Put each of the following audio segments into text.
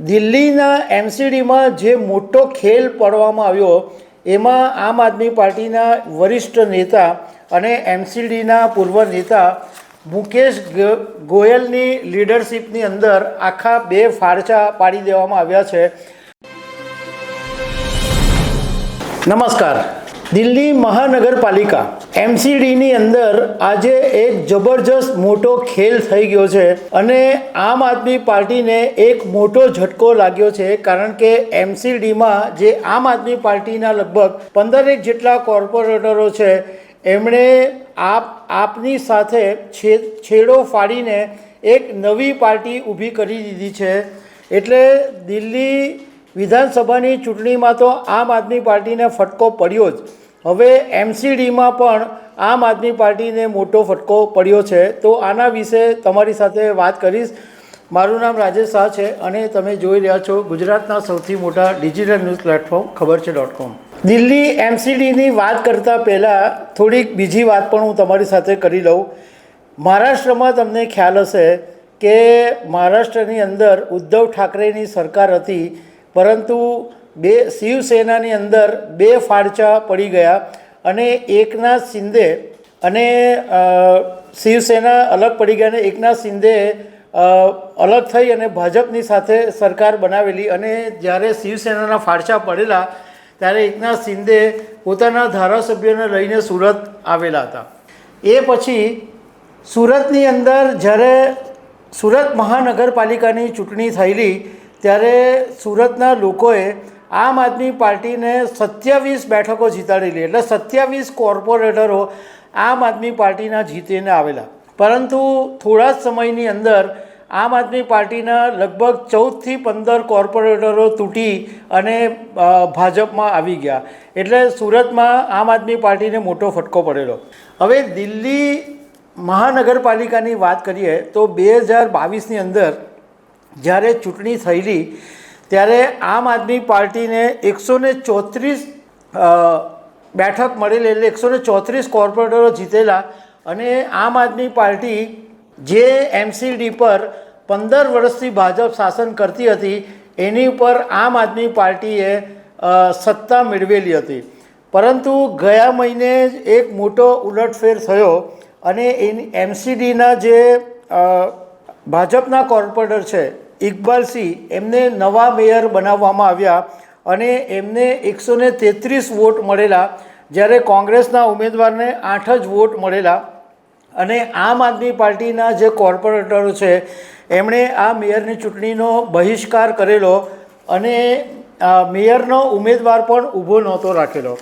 દિલ્હીના એમસીડીમાં જે મોટો ખેલ પડવામાં આવ્યો, એમાં આમ આદમી પાર્ટીના વરિષ્ઠ નેતા અને એમસીડીના પૂર્વ નેતા મુકેશ ગોયલની લીડરશિપની અંદર આખા બે ફાળચા પાડી દેવામાં આવ્યા છે. નમસ્કાર. દિલ્હી મહાનગરપાલિકા, એમસીડીની અંદર આજે એક જબરજસ્ત મોટો ખેલ થઈ ગયો છે અને આમ આદમી પાર્ટીને એક મોટો ઝટકો લાગ્યો છે કારણ કે એમસીડીમાં જે આમ આદમી પાર્ટીના લગભગ પંદરેક જેટલા કોર્પોરેટરો છે, એમણે આપ, આપની સાથે છેડો ફાડીને એક નવી પાર્ટી ઊભી કરી દીધી છે. એટલે દિલ્હી વિધાનસભાની ચૂંટણીમાં તો આમ આદમી પાર્ટીને ફટકો પડ્યો જ. હવે એમસીડીમાં પણ આમ આદમી પાર્ટીને મોટો ફટકો પડ્યો છે. તો આના વિશે તમારી સાથે વાત કરીશ. મારું નામ રાજેશ શાહ છે અને તમે જોઈ રહ્યા છો ગુજરાતના સૌથી મોટા ડિજિટલ ન્યૂઝ પ્લેટફોર્મ ખબર છે ડોટ કોમ. દિલ્હી એમસીડીની વાત કરતાં પહેલાં થોડીક બીજી વાત પણ હું તમારી સાથે કરી લઉં. મહારાષ્ટ્રમાં તમને ખ્યાલ હશે કે મહારાષ્ટ્રની અંદર ઉદ્ધવ ઠાકરેની સરકાર હતી. પરંતુ બે શિવસેનાની અંદર બે ફાળચા પડી ગયા અને એકનાથ શિંદે અને શિવસેના અલગ પડી ગયા અને એકનાથ શિંદે અલગ થઈ અને ભાજપની સાથે સરકાર બનાવેલી અને જ્યારે શિવસેનાના ફાળચા પડેલા ત્યારે એકનાથ શિંદે પોતાના ધારાસભ્યોને લઈને સુરત આવેલા હતા. એ પછી સુરતની અંદર જ્યારે સુરત મહાનગરપાલિકાની ચૂંટણી થયેલી ત્યારે સુરતના લોકોએ આમ આદમી પાર્ટીને સત્યાવીસ બેઠકો જીતાડેલી એટલે સત્યાવીસ કોર્પોરેટરો આમ આદમી પાર્ટીના જીતીને આવેલા. પરંતુ થોડા જ સમયની અંદર આમ આદમી પાર્ટીના લગભગ ચૌદથી પંદર કોર્પોરેટરો તૂટી અને ભાજપમાં આવી ગયા. એટલે સુરતમાં આમ આદમી પાર્ટીને મોટો ફટકો પડેલો. હવે દિલ્હી મહાનગરપાલિકાની વાત કરીએ તો બે હજાર બાવીસની અંદર જ્યારે ચૂંટણી થયેલી, ત્યારે આમ આદમી પાર્ટીને એકસો ને ચોત્રીસ બેઠક મળેલી એટલે એકસો ને ચોત્રીસ કોર્પોરેટરો જીતેલા અને આમ આદમી પાર્ટી જે એમસીડી પર પંદર વર્ષથી ભાજપ શાસન કરતી હતી, એની ઉપર આમ આદમી પાર્ટીએ સત્તા મેળવેલી હતી. પરંતુ ગયા મહિને એક મોટો ઉલટફેર થયો અને એની એમસીડીના જે ભાજપના કોર્પોરેટર છે ઇકબાલસિંહ એમને નવા મેયર બનાવવામાં આવ્યા અને એમને એકસો ને તેત્રીસ વોટ મળેલા, જ્યારે કોંગ્રેસના ઉમેદવારને આઠ જ વોટ મળેલા અને આમ આદમી પાર્ટીના જે કોર્પોરેટરો છે, એમણે આ મેયરની ચૂંટણીનો બહિષ્કાર કરેલો અને મેયરનો ઉમેદવાર પણ ઊભો નહોતો રાખેલો.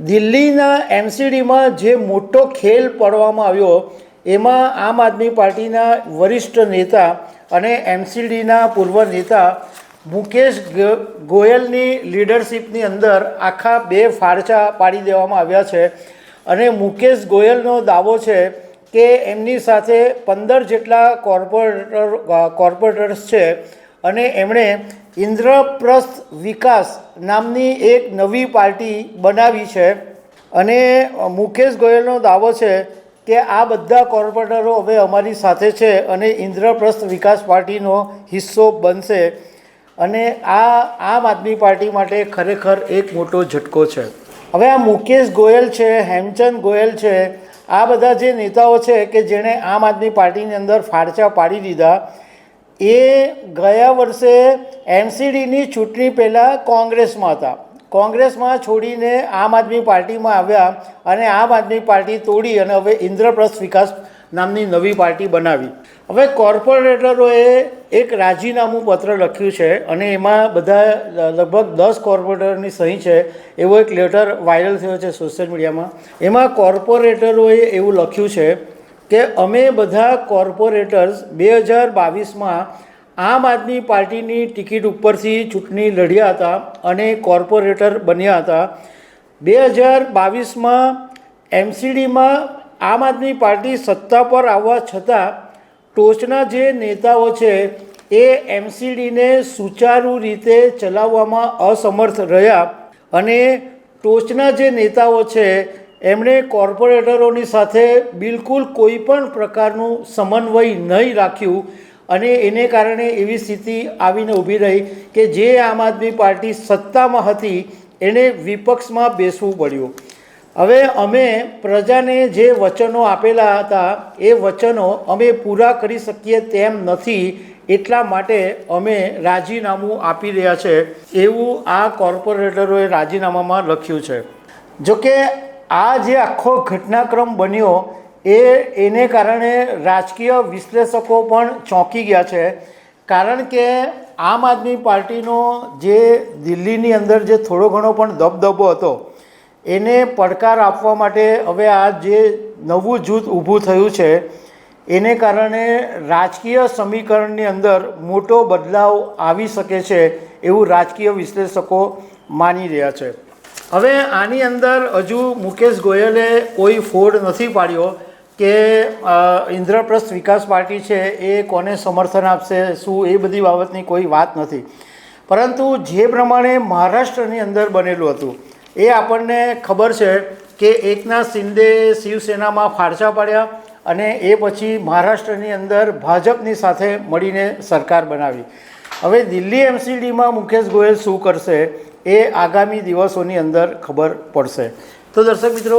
દિલ્હીના એમસીડીમાં જે મોટો ખેલ પડવામાં આવ્યો એમાં આમ આદમી પાર્ટીના વરિષ્ઠ નેતા અને એમસીડીના પૂર્વ નેતા મુકેશ ગોયલની લીડરશીપની અંદર આખા બે ફાળચા પાડી દેવામાં આવ્યા છે. અને મુકેશ ગોયલનો દાવો છે કે એમની સાથે પંદર જેટલા કોર્પોરેટર કોર્પોરેટર્સ છે અને એમણે ઇન્દ્રપ્રસ્થ વિકાસ નામની એક નવી પાર્ટી બનાવી છે. અને મુકેશ ગોયલનો દાવો છે કે આ બધા કોર્પોરેટરો હવે અમારી સાથે છે અને ઇન્દ્રપ્રસ્થ વિકાસ પાર્ટીનો હિસ્સો બનશે અને આ આમ આદમી પાર્ટી માટે ખરેખર એક મોટો ઝટકો છે. હવે આ મુકેશ ગોયલ છે, હેમચંદ ગોયલ છે, આ બધા જે નેતાઓ છે કે જેણે આમ આદમી પાર્ટીની અંદર ફાળચા પાડી દીધા, એ ગયા વર્ષે એમસીડીની ચૂંટણી પહેલાં કોંગ્રેસમાં હતા. કોંગ્રેસમાં છોડીને આમ આદમી પાર્ટીમાં આવ્યા અને આમ આદમી પાર્ટી તોડી અને હવે ઇન્દ્રપ્રસ્થ વિકાસ નામની નવી પાર્ટી બનાવી. હવે કોર્પોરેટરોએ એક રાજીનામું પત્ર લખ્યું છે અને એમાં બધા લગભગ દસ કોર્પોરેટરની સહી છે. એવો એક લેટર વાયરલ થયો છે સોશિયલ મીડિયામાં. એમાં કોર્પોરેટરોએ એવું લખ્યું છે કે અમે બધા કોર્પોરેટર્સ બે હજાર બાવીસમાં આમ આદમી પાર્ટીની ટિકિટ ઉપરથી ચૂંટણી લડ્યા હતા અને કોર્પોરેટર બન્યા હતા. બે હજાર બાવીસમાં એમસીડીમાં આમ આદમી પાર્ટી સત્તા પર આવવા છતાં ટોચના જે નેતાઓ છે એ એમસીડીને સુચારુ રીતે ચલાવવામાં અસમર્થ રહ્યા અને ટોચના જે નેતાઓ છે એમણે કોર્પોરેટરોની સાથે બિલકુલ કોઈ પણ પ્રકારનું સમન્વય નહીં રાખ્યું. અને એને કારણે એવી સ્થિતિ આવીને ઊભી રહી કે જે આમ આદમી પાર્ટી સત્તામાં હતી, એને વિપક્ષમાં બેસવું પડ્યું. હવે અમે પ્રજાને જે વચનો આપેલા હતા, એ વચનો અમે પૂરા કરી શકીએ તેમ નથી, એટલા માટે અમે રાજીનામું આપી રહ્યા છે, એવું આ કોર્પોરેટરોએ રાજીનામામાં લખ્યું છે. જોકે આ જે આખો ઘટનાક્રમ બન્યો એ, એને કારણે રાજકીય વિશ્લેષકો પણ ચોંકી ગયા છે. કારણ કે આમ આદમી પાર્ટીનો જે દિલ્હીની અંદર જે થોડો ઘણો પણ દબદબો હતો, એને પડકાર આપવા માટે હવે આ જે નવું જૂથ ઊભું થયું છે, એને કારણે રાજકીય સમીકરણની અંદર મોટો બદલાવ આવી શકે છે એવું રાજકીય વિશ્લેષકો માની રહ્યા છે. હવે આની અંદર હજુ મુકેશ ગોયલે કોઈ ફોડ નથી પાડ્યો. કે ઇન્દ્રપ્રસ્થ વિકાસ પાર્ટી છે એ કોને સમર્થન આપશે, શું એ બધી બાબતની કોઈ વાત નથી. પરંતુ જે પ્રમાણે મહારાષ્ટ્રની અંદર બનેલું હતું, એ આપણને ખબર છે કે એકનાથ શિંદે શિવસેનામાં ફાળસા પાડ્યા અને એ પછી મહારાષ્ટ્રની અંદર ભાજપની સાથે મળીને સરકાર બનાવી. હવે દિલ્હી એમસીડીમાં મુકેશ ગોયલ શું કરશે એ આગામી દિવસોની અંદર ખબર પડશે. તો દર્શક મિત્રો